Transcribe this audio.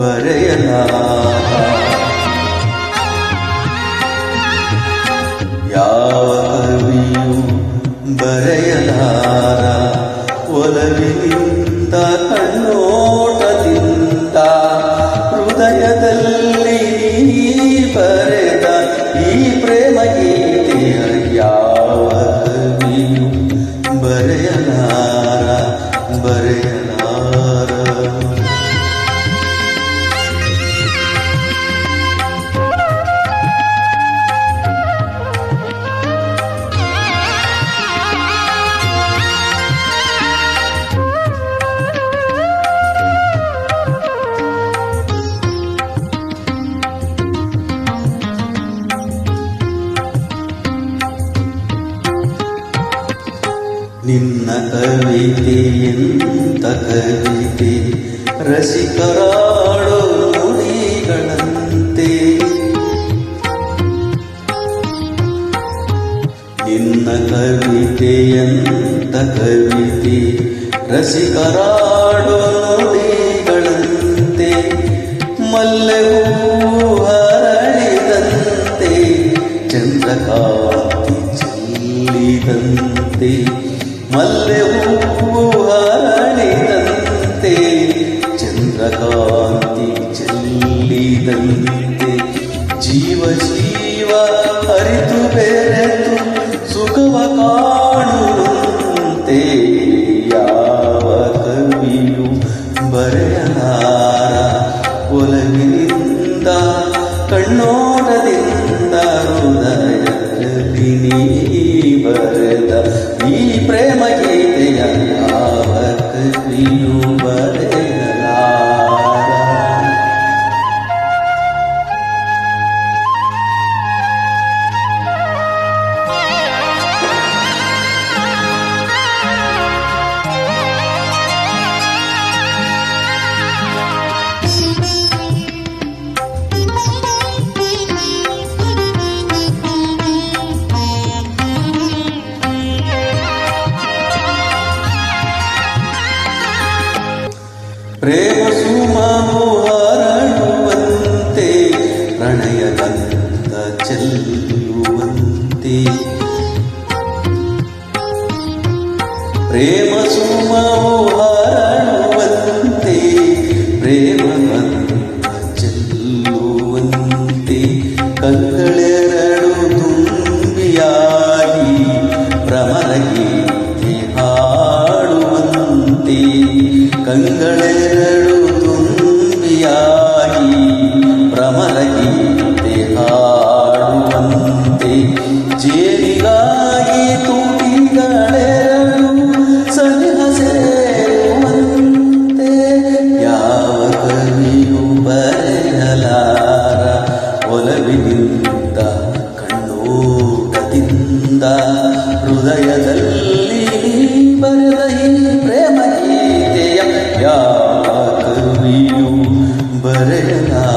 ಬರೆಯಲಾರ ಯಾವ ಕವಿಯು ಬರೆಯಲಾರ ಒಲವಿನಿಂದ ಕಣ್ಣೋಟದಿಂದ ಹೃದಯದಲ್ಲಿ ಬರೆದ ಈ ಪ್ರೇಮ ಗೀತೆಯ ಯಾವ ಕವಿಯು ಬರೆಯಲಾರ ಬರೆಯಲಾರ. ಕವಿತೆ ಎಂತ ಕವಿತೆ ರಸಿಕರಾಡೋ ನುಡಿಗಳಂತೆ ನಿನ್ನ ಕವಿತೆ ಎಂತ ಕವಿತೆ ರಸಿಕರಾಡೋ ನುಡಿಗಳಂತೆ ಮಲ್ಲೆಹೂ ಹರಳಿದಂತೆ ಚಂದ್ರಕಾಂತಿ ಚೆಲ್ಲಿದಂತೆ ಮಲ್ಲೆಹೂ ಹರಳಿದಂತೆ ಚಂದ್ರಕಾಂತಿ ಚೆಲ್ಲಿದಂತೆ ಜೀವ ಜೀವ ಅರಿತು ಬೆರೆತು tumba eh, ಪ್ರೇಮ ಸುಮವು ಹರಡುವಂತೆ ಪ್ರಣಯ ಗಂಧ ಚೆಲ್ಲುವಂತೆ ಹೃದಯದಲ್ಲಿ ಬರೆದ ಈ ಪ್ರೇಮ ಗೀತೆಯ ಯಾವ ಕವಿಯು ಬರೆಯಲಾರ.